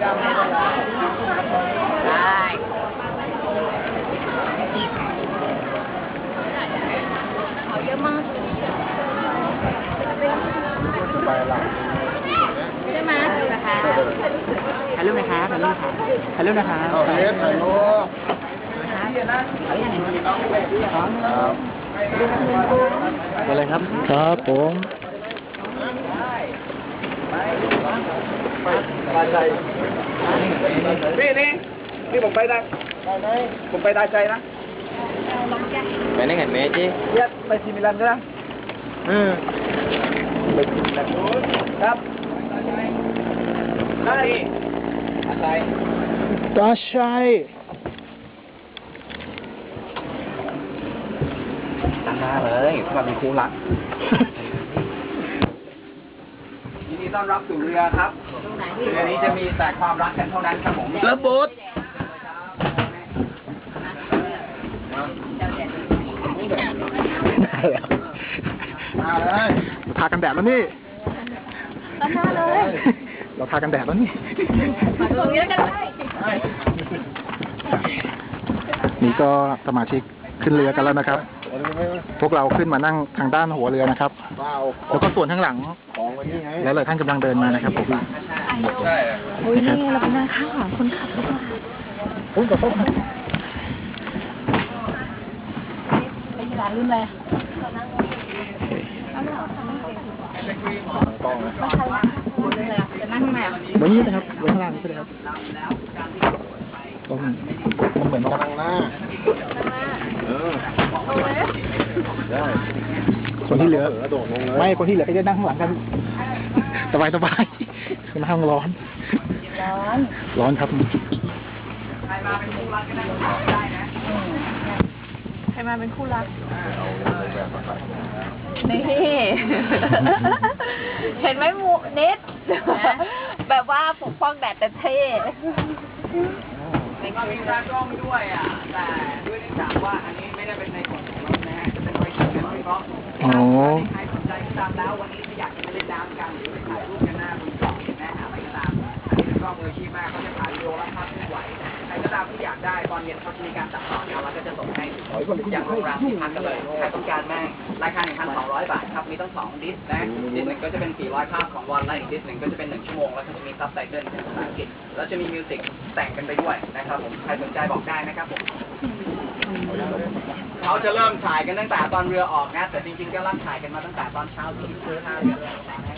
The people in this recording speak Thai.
ได้ายอะมากไปหลังใช่นะคะถ่ายรูปนะคะถ่ายรูปค่ะถ่ายรูปนะคะโอเคถ่ายรูปอะไรครับ ครับผม นี่นี่นี่ผมไปได้ผมไปได้ใจนะไปได้ไงเมจิเรียกไปซีมิลันก็ได้อืมครับได้อะไรตาชัยตั้งหน้าเลยมาเป็นครูรักยินดี ต้อนรับสู่เรือครับเรือนี้จะมีแต่ความรักกันเท่านั้นครับผมระบุดได้แล้วมาเลยทากันแดดแล้วนี่ต้นหน้าเลยเราทากันแดดแล้วนี่ตรงนี้แล้วกันได้นี่ก็สมาชิกขึ้นเรือกันแล้วนะครับ พวกเราขึ้นมานั่งทางด้านหัวเรือนะครับว้าวแล้วก็ส่วนข้างหลังของวันนี้ไงแล้วหลายท่านกำลังเดินมานะครับผมใช่โอ้ยนี่เราไปนั่งข้างหลังคนขับดีกว่าอุ้ยขอโทษครับไปที่ร้านรุ่นอะไรต้องนะรุ่นอะไรอะจะนั่งข้างในอะวันนี้นะครับไว้ข้างล่างนี่ก็ได้ครับต้องมันเหมือนต้องกับนั่งหน้าเออ ได้คนที่เหลือ กระโดดลงเลยไม่คนที่เหลือก็จะนั่งข้างหลังกัน สบายสบายนั่งร้อน ร้อนร้อนครับ ใครมาเป็นคู่รัก นี่ เห็นไหมหมูเน็ตแบบว่าปกป้องแดดแต่เท่ก็มีตากล้องด้วยอะ แต่ด้วยเนื่องจากว่าอันนี้ไม่ได้เป็นในส่วนของรถนะฮะเป็นบริษัทเป็น โอ๋อใครสนใจก็ตามแล้ววันนี้อยากจะไปเล่นน้ำกัน อยากได้ตอนเย็นเขาจะมีการตัดต่อแล้วเราก็จะส่งให้อย่างโรงแรมที่พักกันเลยใครต้องการแม่งราคา1,200 บาทครับมีต้องสองดิสนะดิสหนึ่งก็จะเป็น 400 ภาพของวันและอีกดิสหนึ่งก็จะเป็น 1 ชั่วโมง แล้วก็จะมีซับไตเติลเป็นภาษาอังกฤษแล้วจะมีมิวสิกแต่งกันไปด้วยนะครับผมใครสนใจบอกได้นะครับผมเขาจะเริ่มถ่ายกันตั้งแต่ตอนเรือออกนะ แต่จริงๆก็รับถ่ายกันมาตั้งแต่ตอนเช้าที่ที่ห้าเรือเฮ้ยนั่งหน้า